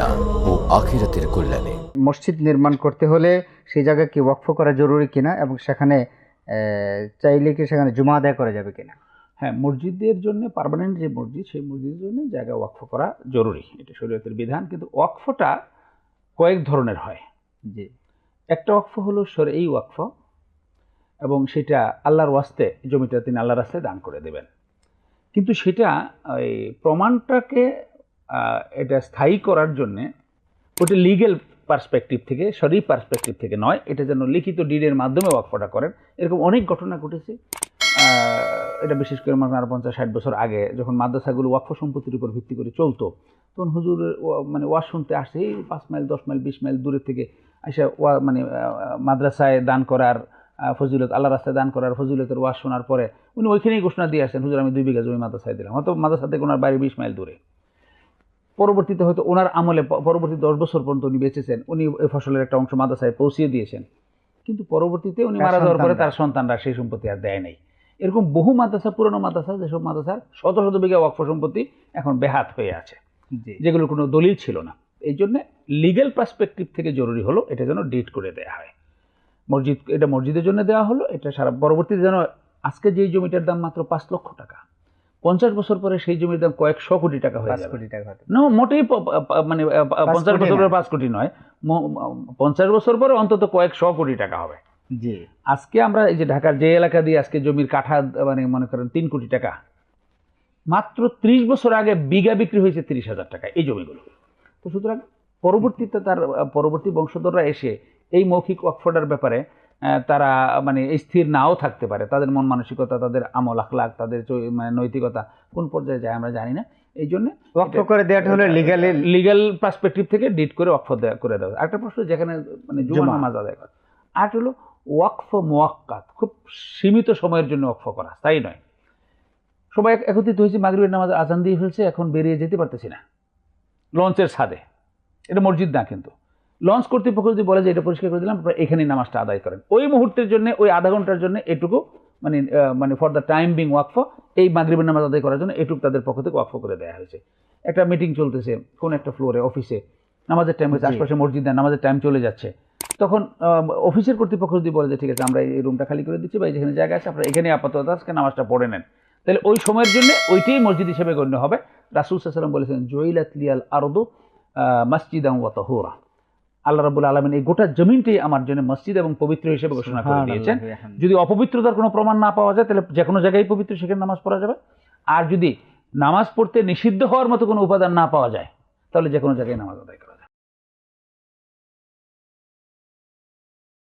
দুনিয়া ও আখিরাতের কল্যাণে। মসজিদ নির্মাণ করতে হলে সেই জায়গা কি ওয়াকফ করা জরুরি কিনা এবং সেখানে চাইলে কি সেখানে জমা আদায় করা যাবে কিনা? হ্যাঁ মসজিদের জন্য পারমানেন্ট যে মসজিদ সেই মসজিদের জন্য জায়গা ওয়াকফ করা জরুরি। এটা শরীয়তের বিধান কিন্তু ওয়াকফটা কয়েক ধরনের হয়। যে একটা ওয়াকফ হলো সরে এই ওয়াকফ এবং সেটা আল্লাহর ওয়াস্তে জমিটা তিনি আল্লাহর রাস্তায় দান করে দেবেন। কিন্তু সেটা ওই প্রমাণটাকে এটা স্থায়ী করার জন্যে ওটা লিগেল পার্সপেক্টিভ থেকে, সরি পার্সপেক্টিভ থেকে নয়, এটা যেন লিখিত ডিডের মাধ্যমে ওয়াকফটা করেন। এরকম অনেক ঘটনা ঘটেছে। এটা বিশেষ করে মানে আরও পঞ্চাশ, ষাট বছর আগে যখন মাদ্রাসাগুলো ওয়াকফ সম্পত্তির উপর ভিত্তি করে চলতো, তখন হুজুর মানে ওয়া শুনতে আসে, এই পাঁচ মাইল, দশ মাইল, বিশ মাইল দূরের থেকে এসে ওয়া মানে মাদ্রাসায় দান করার ফজিলত আল্লাহ রাস্তায় দান করার ফজিলতের ওয়াজ শোনার পরে উনি ওইখানেই ঘোষণা দিয়ে আসেন, হুজুর, আমি দুই বিঘা জমি মাদ্রাসায় দিলাম। হয়তো মাদ্রাসা থেকে ওনার বাড়ি বিশ মাইল দূরে। পরবর্তীতে হয়তো ওনার আমলে পরবর্তী দশ বছর পর্যন্ত উনি বেঁচেছেন উনি এই ফসলের একটা অংশ মাদ্রাসায় পৌঁছিয়ে দিয়েছেন। কিন্তু পরবর্তীতে উনি মারা যাওয়ার পরে তার সন্তানরা সেই সম্পত্তি আর দেয় নাই। এরকম বহু মাদ্রাসা পুরনো মাদ্রাসা যেসব মাদ্রাসার শত শত বিঘা ওয়াকফ সম্পত্তি এখন বেহাত হয়ে আছে। যেগুলোর কোনো দলিল ছিল না। এই জন্য লিগ্যাল পার্সপেক্টিভ থেকে জরুরি হলো এটা যেন ডিট করে দেওয়া হয়। মসজিদ এটা মসজিদের জন্য দেওয়া হলো এটা সারা পরবর্তীতে যেন আজকে যেই জমিটার দাম মাত্র পাঁচ লক্ষ টাকা পঞ্চাশ বছর পরে সেই জমির দাম কয়েকশো কোটি টাকা হয়ে যাবে। কোটি টাকা না মোটেই মানে পঞ্চাশ বছর পরে পাঁচ কোটি নয়। পঞ্চাশ বছর পরে অন্তত কয়েকশো কোটি টাকা হবে। জি। আজকে আমরা এই যে ঢাকার যে এলাকা দিয়ে আজকে জমির কাঠা মানে মনে করেন তিন কোটি টাকা মাত্র ত্রিশ বছর আগে বিঘা বিক্রি হয়েছে তিরিশ হাজার টাকা এই জমিগুলো। তো সুতরাং পরবর্তীতে তার পরবর্তী বংশধররা এসে এই মৌখিক ওয়াকফটার ব্যাপারে তারা মানে স্থির নাও থাকতে পারে। তাদের মন মানসিকতা তাদের আমল আখলাক তাদের মানে নৈতিকতা কোন পর্যায়ে যায় আমরা জানি না। এই জন্য ওয়াকফ করে দেওয়াটা হলে লিগালি লিগাল পার্সপেক্টিভ থেকে ডিট করে ওয়াকফ করে দেওয়া। একটা প্রশ্ন যেখানে মানে জুমা। নামাজ আদায় করা। আর হলো ওয়াকফ মোয়াক্কাত খুব সীমিত সময়ের জন্য ওয়াকফ করা তাই নয়। সবাই এক- একত্রিত হয়েছে মাগরিবের নামাজ আজান দিয়ে ফেলছে এখন বেরিয়ে যেতে পারতেছি না। লঞ্চের ছাদে। এটা মসজিদ না কিন্তু। লঞ্চ কর্তৃপক্ষ যদি বলে যে এটা পরিষ্কার করে দিলাম আপনারা এখানেই নামাজটা আদায় করেন। ওই মুহূর্তের জন্য ওই আধা ঘণ্টার জন্য এটুকু মানে মানে ফর দ্য টাইম বিং ওয়াকফ এই মাগরিবের নামাজ আদায় করার জন্য এটুকু তাদের পক্ষ থেকে ওয়াকফ করে দেওয়া হয়েছে। একটা মিটিং চলতেছে কোন একটা ফ্লোরে অফিসে নামাজের টাইম হচ্ছে জি। আশপাশে মসজিদ নেই নামাজের টাইম চলে যাচ্ছে। তখন অফিসের কর্তৃপক্ষ যদি বলে যে ঠিক আছে আমরা এই রুমটা খালি করে দিচ্ছি বা যেখানে জায়গা আছে আপনারা এখানে আপাতত আজকে নামাজটা পড়ে নেন। তাহলে ওই সময়ের জন্য ওইটাই মসজিদ হিসেবে গণ্য হবে। রাসুল সাল্লাম বলেছেন জয়লাত লিয়াল আরদু মসজিদাম ওয়া তাহুরা। আল্লাহ রাবুল আলমিন এই গোটা জমিনটি আমার জন্য মসজিদ এবং পবিত্র হিসেবে ঘোষণা করে দিয়েছেন। যদি অপবিত্রতার কোনো প্রমাণ না পাওয়া যায় তাহলে যে কোনো জায়গায় পবিত্র সেখানে নামাজ পড়া যাবে। আর যদি নামাজ পড়তে নিষিদ্ধ হওয়ার মতো কোনো উপাদান না পাওয়া যায় তাহলে যে কোনো জায়গায় নামাজ আদায় করা